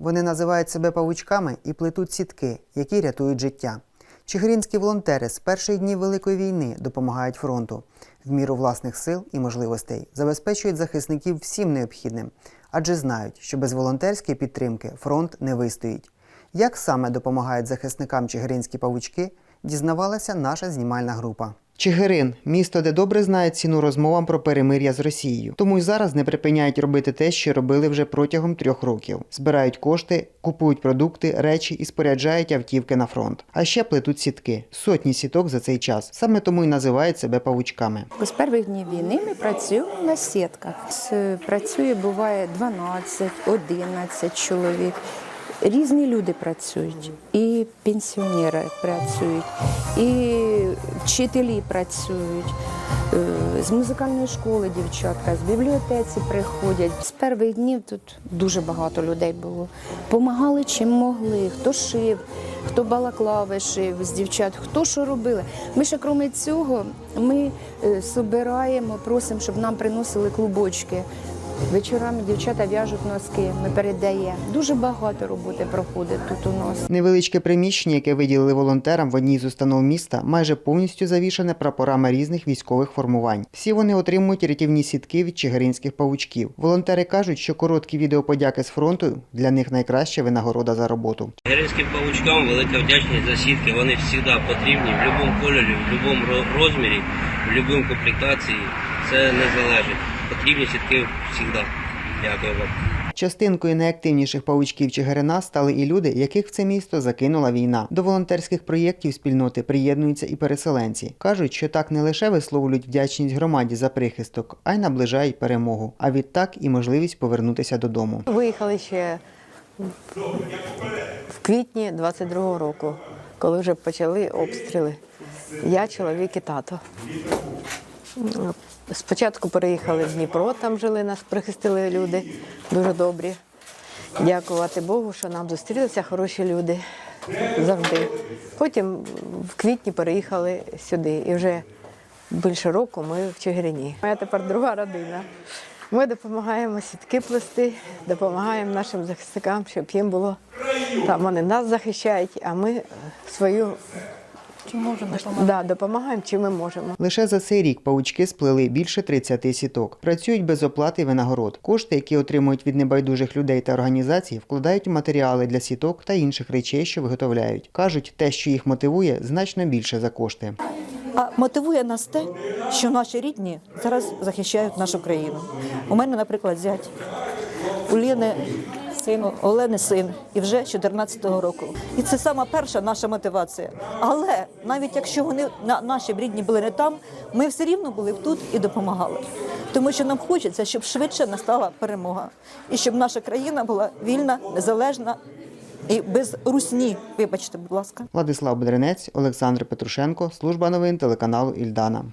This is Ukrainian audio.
Вони називають себе павучками і плетуть сітки, які рятують життя. Чигиринські волонтери з перших днів Великої війни допомагають фронту. В міру власних сил і можливостей забезпечують захисників всім необхідним, адже знають, що без волонтерської підтримки фронт не вистоїть. Як саме допомагають захисникам чигиринські павучки, дізнавалася наша знімальна група. Чигирин місто, де добре знають ціну розмовам про перемир'я з Росією. Тому й зараз не припиняють робити те, що робили вже протягом трьох років. Збирають кошти, купують продукти, речі і споряджають автівки на фронт. А ще плетуть сітки. Сотні сіток за цей час. Саме тому й називають себе павучками. З перших днів війни ми працюємо на сітках. Працює буває 12, 11 чоловік. Різні люди працюють, і пенсіонери працюють, і вчителі працюють. Е, З музикальної школи дівчатка, з бібліотеці приходять. З перших днів тут дуже багато людей було. Помагали чим могли, хто шив, хто балаклави шив з дівчат, хто що робили. Ми ще крім цього, ми е, собираємо, просимо, щоб нам приносили клубочки. Вечорами дівчата в'яжуть носки, ми передаємо. Дуже багато роботи проходить тут у нас. Невеличке приміщення, яке виділили волонтерам в одній з установ міста, майже повністю завішане прапорами різних військових формувань. Всі вони отримують рятівні сітки від чигиринських павучків. Волонтери кажуть, що короткі відеоподяки з фронту для них найкраща винагорода за роботу. Геринським павучкам велика вдячність за сітки. Вони завжди потрібні в будь-якому кольорі, в будь-якому розмірі, в будь-якому комплектації. Це не залежить. Потрібні сітки завжди. Дякую вам. Частинкою найактивніших павучків Чигирина стали і люди, яких в це місто закинула війна. До волонтерських проєктів спільноти приєднуються і переселенці. кажуть, що так не лише висловлюють вдячність громаді за прихисток, а й наближають перемогу. А відтак і можливість повернутися додому. Виїхали ще в квітні 22-го року, коли вже почали обстріли. Я, чоловік і тато. Спочатку переїхали в Дніпро, там жили нас, прихистили люди дуже добрі. Дякувати Богу, що нам зустрілися хороші люди завжди. Потім в квітні переїхали сюди. І вже більше року ми в Чигирині. Моя тепер друга родина. Ми допомагаємо сітки плести, допомагаємо нашим захисникам, щоб їм було там вони нас захищають, а ми свою да, допомагаємо, чим ми можемо. Лише за цей рік павучки сплели більше 30 сіток. Працюють без оплати винагород. Кошти, які отримують від небайдужих людей та організацій, вкладають у матеріали для сіток та інших речей, що виготовляють. кажуть, те, що їх мотивує, значно більше за кошти. А мотивує нас те, що наші рідні зараз захищають нашу країну. У мене, наприклад, зять у Ліни син, у Олени син, і вже з 14-го року. І це сама перша наша мотивація. Але навіть якщо вони на наші рідні були не там, ми все рівно були тут і допомагали. Тому що нам хочеться, щоб швидше настала перемога, і щоб наша країна була вільна, незалежна і без русні. Вибачте, будь ласка. Владислав Бедренець, Олександр Петрушенко, служба новин телеканалу Ільдана.